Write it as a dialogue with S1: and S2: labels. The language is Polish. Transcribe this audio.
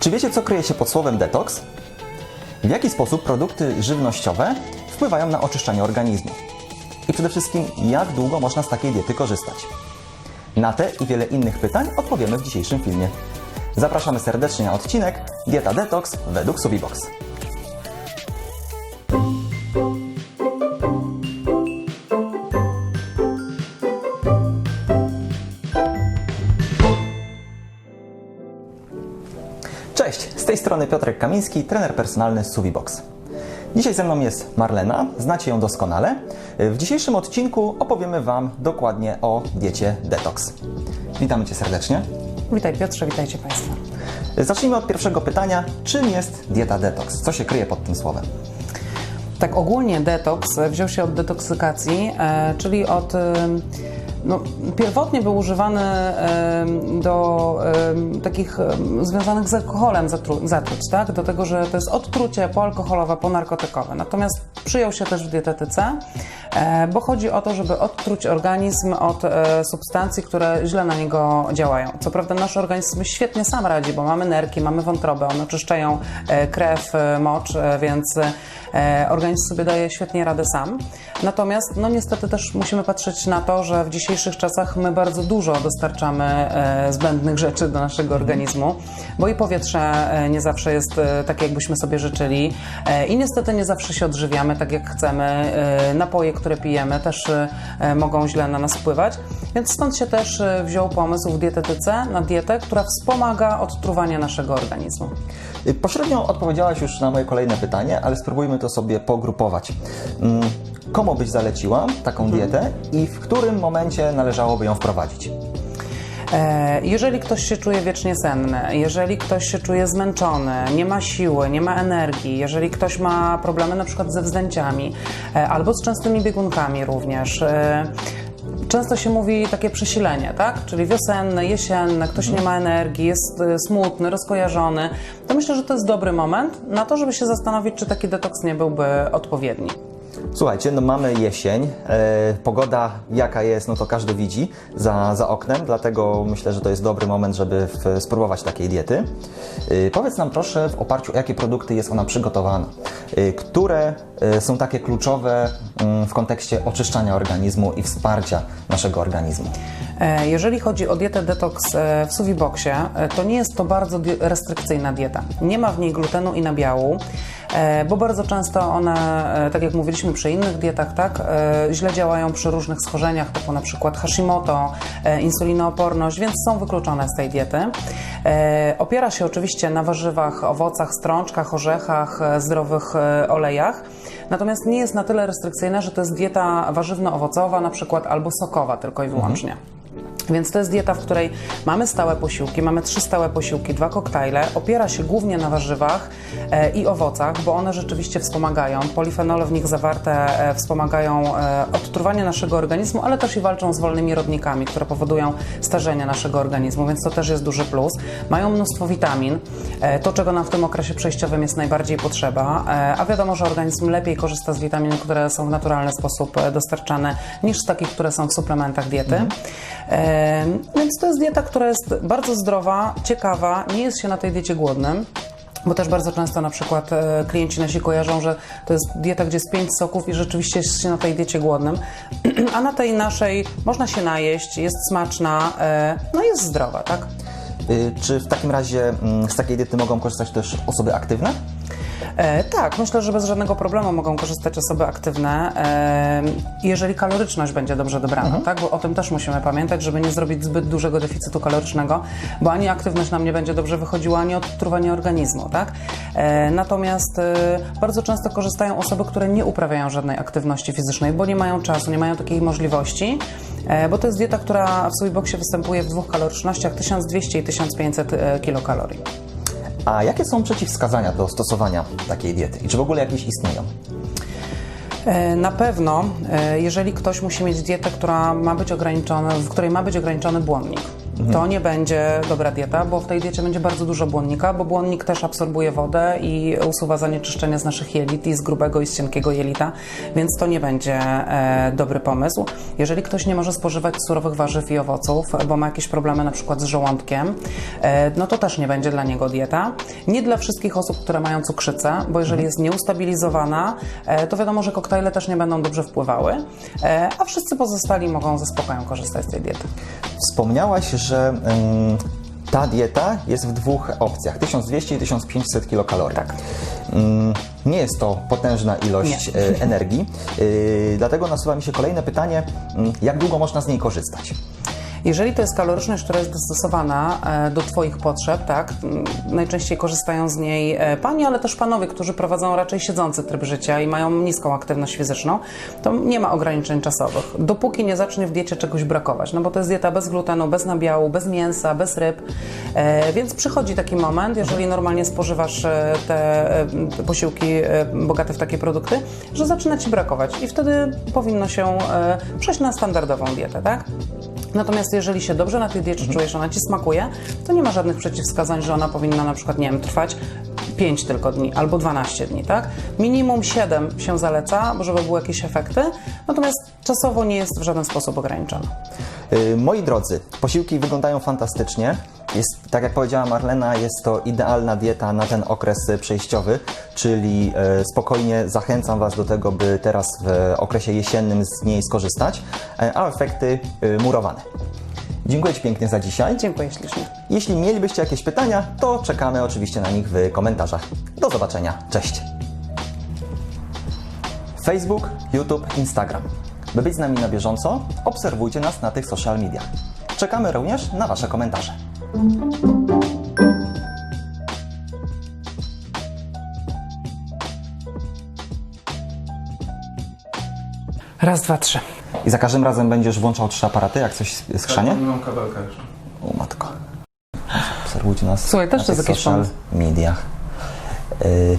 S1: Czy wiecie, co kryje się pod słowem detoks? W jaki sposób produkty żywnościowe wpływają na oczyszczanie organizmu? I przede wszystkim, jak długo można z takiej diety korzystać? Na te i wiele innych pytań odpowiemy w dzisiejszym filmie. Zapraszamy serdecznie na odcinek Dieta Detox według Subibox. Strony Piotrek Kamiński, trener personalny z Suvibox. Dzisiaj ze mną jest Marlena, znacie ją doskonale. W dzisiejszym odcinku opowiemy Wam dokładnie o diecie detox. Witamy Cię serdecznie.
S2: Witaj Piotrze, witajcie Państwo.
S1: Zacznijmy od pierwszego pytania. Czym jest dieta detox? Co się kryje pod tym słowem?
S2: Tak ogólnie detoks wziął się od detoksykacji, e, czyli od... No, pierwotnie był używany do takich związanych z alkoholem zatru, zatruć, tak? Do tego, że to jest odtrucie poalkoholowe, ponarkotykowe. Natomiast przyjął się też w dietetyce, e, bo chodzi o to, żeby odtruć organizm od e, substancji, które źle na niego działają. Co prawda nasz organizm świetnie sam radzi, bo mamy nerki, mamy wątrobę, one oczyszczają e, krew, mocz, więc organizm sobie daje świetnie radę sam. Natomiast no niestety też musimy patrzeć na to, że w dzisiejszych czasach my bardzo dużo dostarczamy e, zbędnych rzeczy do naszego organizmu, bo i powietrze e, nie zawsze jest e, takie, jakbyśmy sobie życzyli i niestety nie zawsze się odżywiamy tak, jak chcemy. Napoje, które pijemy też mogą źle na nas wpływać, więc stąd się też wziął pomysł w dietetyce na dietę, która wspomaga odtruwanie naszego organizmu.
S1: Pośrednio odpowiedziałaś już na moje kolejne pytanie, ale spróbujmy to sobie pogrupować. Komu byś zaleciła taką dietę i w którym momencie należałoby ją wprowadzić?
S2: E, Jeżeli ktoś się czuje wiecznie senny, jeżeli ktoś się czuje zmęczony, nie ma siły, nie ma energii, jeżeli ktoś ma problemy na przykład ze wzdęciami e, albo z częstymi biegunkami również. e, Często się mówi takie przesilenie, tak? Czyli wiosenne, jesienne, ktoś nie ma energii, jest smutny, rozkojarzony. To myślę, że to jest dobry moment na to, żeby się zastanowić, czy taki detoks nie byłby odpowiedni.
S1: Słuchajcie, no mamy jesień, e, pogoda jaka jest, no to każdy widzi za, za oknem, dlatego myślę, że to jest dobry moment, żeby w, spróbować takiej diety. E, powiedz nam proszę w oparciu o jakie produkty jest ona przygotowana, e, które e, są takie kluczowe mm, w kontekście oczyszczania organizmu i wsparcia naszego organizmu.
S2: E, Jeżeli chodzi o dietę detoks e, w Suviboxie, e, to nie jest to bardzo di- restrykcyjna dieta. Nie ma w niej glutenu i nabiału, e, bo bardzo często one, e, tak jak mówiliśmy przy innych dietach, tak, e, źle działają przy różnych schorzeniach, typu na przykład Hashimoto, e, insulinooporność, więc są wykluczone z tej diety. E, Opiera się oczywiście na warzywach, owocach, strączkach, orzechach, zdrowych olejach. Natomiast nie jest na tyle restrykcyjna, że to jest dieta warzywno-owocowa na przykład albo sokowa tylko i wyłącznie. Więc to jest dieta, w której mamy stałe posiłki, mamy trzy stałe posiłki, dwa koktajle. Opiera się głównie na warzywach e, i owocach, bo one rzeczywiście wspomagają. Polifenole w nich zawarte e, wspomagają e, odtruwanie naszego organizmu, ale też i walczą z wolnymi rodnikami, które powodują starzenie naszego organizmu, więc to też jest duży plus. Mają mnóstwo witamin, to czego nam w tym okresie przejściowym jest najbardziej potrzeba, a wiadomo, że organizm lepiej korzysta z witamin, które są w naturalny sposób dostarczane, niż z takich, które są w suplementach diety. E, Więc to jest dieta, która jest bardzo zdrowa, ciekawa, nie jest się na tej diecie głodnym. Bo też bardzo często na przykład e, klienci nasi kojarzą, że to jest dieta, gdzie jest pięć soków i rzeczywiście jest się na tej diecie głodnym, a na tej naszej można się najeść, jest smaczna, e, no jest zdrowa, tak?
S1: Y, Czy w takim razie mm, z takiej diety mogą korzystać też osoby aktywne?
S2: E, tak, myślę, że bez żadnego problemu mogą korzystać osoby aktywne, e, jeżeli kaloryczność będzie dobrze dobrana, tak? Bo o tym też musimy pamiętać, żeby nie zrobić zbyt dużego deficytu kalorycznego, bo ani aktywność nam nie będzie dobrze wychodziła, ani odtruwanie organizmu, tak? E, natomiast e, bardzo często korzystają osoby, które nie uprawiają żadnej aktywności fizycznej, bo nie mają czasu, nie mają takiej możliwości, e, bo to jest dieta, która w Sweetboxie występuje w dwóch kalorycznościach 1200 i 1500 e, kilokalorii.
S1: A jakie są przeciwwskazania do stosowania takiej diety? I czy w ogóle jakieś istnieją?
S2: E, Na pewno, e, jeżeli ktoś musi mieć dietę, która ma być ograniczona, w której ma być ograniczony błonnik. To nie będzie dobra dieta, bo w tej diecie będzie bardzo dużo błonnika, bo błonnik też absorbuje wodę i usuwa zanieczyszczenie z naszych jelit i z grubego i z cienkiego jelita, więc to nie będzie e, dobry pomysł. Jeżeli ktoś nie może spożywać surowych warzyw i owoców, bo ma jakieś problemy na przykład z żołądkiem, e, no to też nie będzie dla niego dieta. Nie dla wszystkich osób, które mają cukrzycę, bo jeżeli jest nieustabilizowana, e, to wiadomo, że koktajle też nie będą dobrze wpływały, e, a wszyscy pozostali mogą ze spokojem korzystać z tej diety.
S1: Wspomniałaś, że ym, ta dieta jest w dwóch opcjach: 1200 i 1500 kilokalorii.
S2: Tak.
S1: Ym, nie jest to potężna ilość
S2: Nie.
S1: e, energii, yy, dlatego nasuwa mi się kolejne pytanie: ym, jak długo można z niej korzystać?
S2: Jeżeli to jest kaloryczność, która jest dostosowana e, do Twoich potrzeb, tak, m, najczęściej korzystają z niej e, panie, ale też panowie, którzy prowadzą raczej siedzący tryb życia i mają niską aktywność fizyczną, to nie ma ograniczeń czasowych. Dopóki nie zacznie w diecie czegoś brakować, no bo to jest dieta bez glutenu, bez nabiału, bez mięsa, bez ryb, e, więc przychodzi taki moment, jeżeli normalnie spożywasz te posiłki bogate w takie produkty, że zaczyna Ci brakować i wtedy powinno się przejść na standardową dietę, tak? Natomiast jeżeli się dobrze na tej diecie czujesz, ona Ci smakuje, to nie ma żadnych przeciwwskazań, że ona powinna na przykład, nie wiem, trwać 5 tylko dni albo 12 dni, tak? Minimum 7 się zaleca, żeby były jakieś efekty, natomiast czasowo nie jest w żaden sposób ograniczona.
S1: Yy, Moi drodzy, posiłki wyglądają fantastycznie. Jest, tak jak powiedziała Marlena, jest to idealna dieta na ten okres przejściowy, czyli e, spokojnie zachęcam Was do tego, by teraz w okresie jesiennym z niej skorzystać, e, a efekty e, murowane. Dziękuję Ci pięknie za dzisiaj.
S2: Dziękuję ślicznie.
S1: Jeśli mielibyście jakieś pytania, to czekamy oczywiście na nich w komentarzach. Do zobaczenia. Cześć. Facebook, YouTube, Instagram. By być z nami na bieżąco, obserwujcie nas na tych social mediach. Czekamy również na Wasze komentarze.
S2: Raz, dwa, trzy.
S1: I za każdym razem będziesz włączał trzy aparaty, jak coś skrzanie?
S3: Nie mam kabelka już.
S1: O matko. Obserwujcie nas
S2: Słuchaj, też
S1: na
S2: to jest
S1: tych
S2: jakiś
S1: social
S2: pomysł.
S1: mediach. Y,